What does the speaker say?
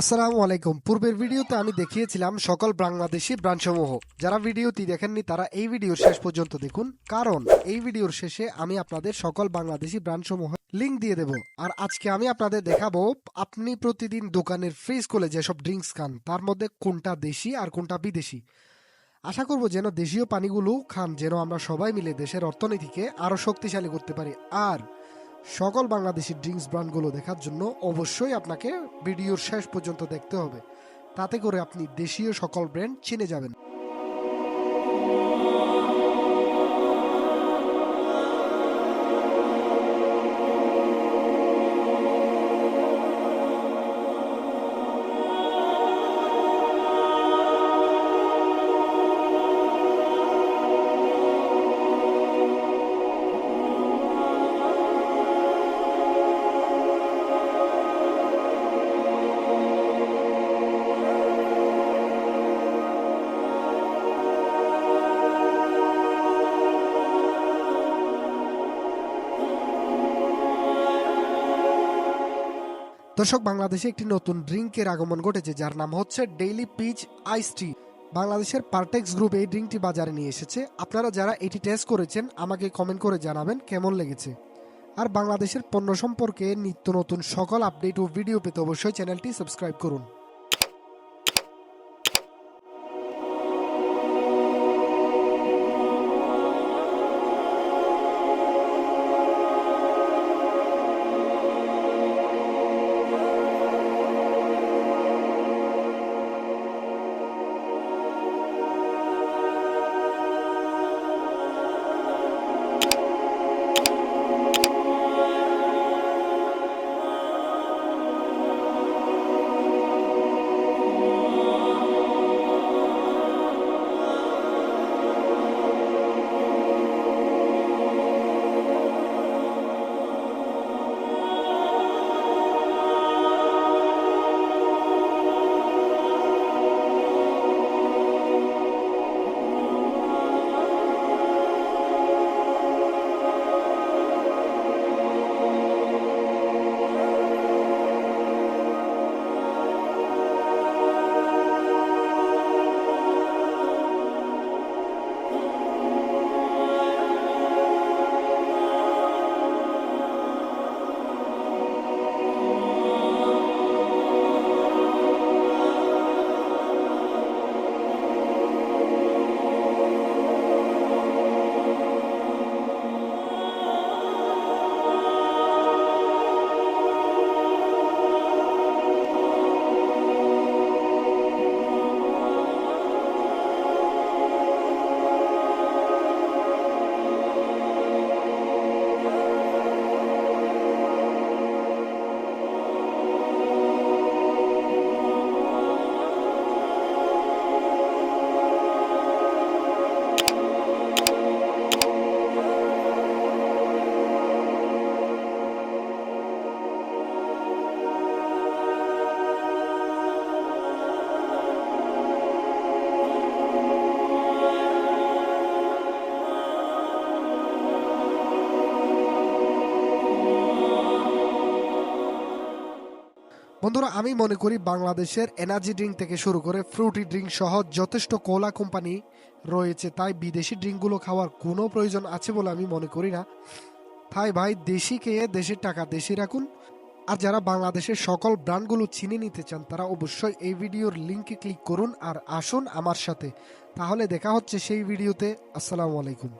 আসসালামু আলাইকুম। পূর্বের ভিডিওতে আমি দেখিয়েছিলাম সকল বাংলাদেশি ব্রান্ডসমূহ যারা ভিডিওটি দেখেননি, তারা এই ভিডিওর শেষ পর্যন্ত দেখুন। কারণ এই ভিডিওর শেষে আমি আপনাদের সকল বাংলাদেশি ব্র্যান্ডসমূহ লিংক দিয়ে দেব। আর আজকে আমি আপনাদের দেখাবো, আপনি প্রতিদিন দোকানের ফ্রিজ খুলে যেসব ড্রিঙ্কস খান, তার মধ্যে কোনটা দেশি আর কোনটা বিদেশি? আশা করব যেন দেশীয় পানিগুলো খান, যেন আমরা সবাই মিলে দেশের অর্থনীতিকে আরও শক্তিশালী করতে পারি। আর সকল বাংলাদেশি ড্রিঙ্কস ব্র্যান্ডগুলো দেখার জন্য অবশ্যই আপনাকে ভিডিওর শেষ পর্যন্ত দেখতে হবে। তাতে করে আপনি দেশীয় সকল ব্র্যান্ড চিনে যাবেন। দর্শক, বাংলাদেশে একটি নতুন ড্রিঙ্কের আগমন ঘটেছে, যার নাম হচ্ছে ডেইলি পিচ আইস টি বাংলাদেশের পার্টেক্স গ্রুপ এই ড্রিঙ্কটি বাজারে নিয়ে এসেছে। আপনারা যারা এটি টেস্ট করেছেন, আমাকে কমেন্ট করে জানাবেন কেমন লেগেছে। আর বাংলাদেশের পণ্য সম্পর্কে নিত্য নতুন সকল আপডেট ও ভিডিও পেতে অবশ্যই চ্যানেলটি সাবস্ক্রাইব করুন। বন্ধুরা, আমি মনে করি বাংলাদেশের এনার্জি ড্রিঙ্ক থেকে শুরু করে ফ্রুটি ড্রিঙ্ক সহ যথেষ্ট কোলা কোম্পানি রয়েছে। তাই বিদেশি ড্রিঙ্কগুলো খাওয়ার কোনো প্রয়োজন আছে বলে আমি মনে করি না। তাই ভাই, দেশি খেয়ে দেশের টাকা দেশে রাখুন। আর যারা বাংলাদেশের সকল ব্র্যান্ডগুলো চিনে নিতে চান, তারা অবশ্যই এই ভিডিওর লিঙ্কে ক্লিক করুন আর আসুন আমার সাথে। তাহলে দেখা হচ্ছে সেই ভিডিওতে। আসসালামু আলাইকুম।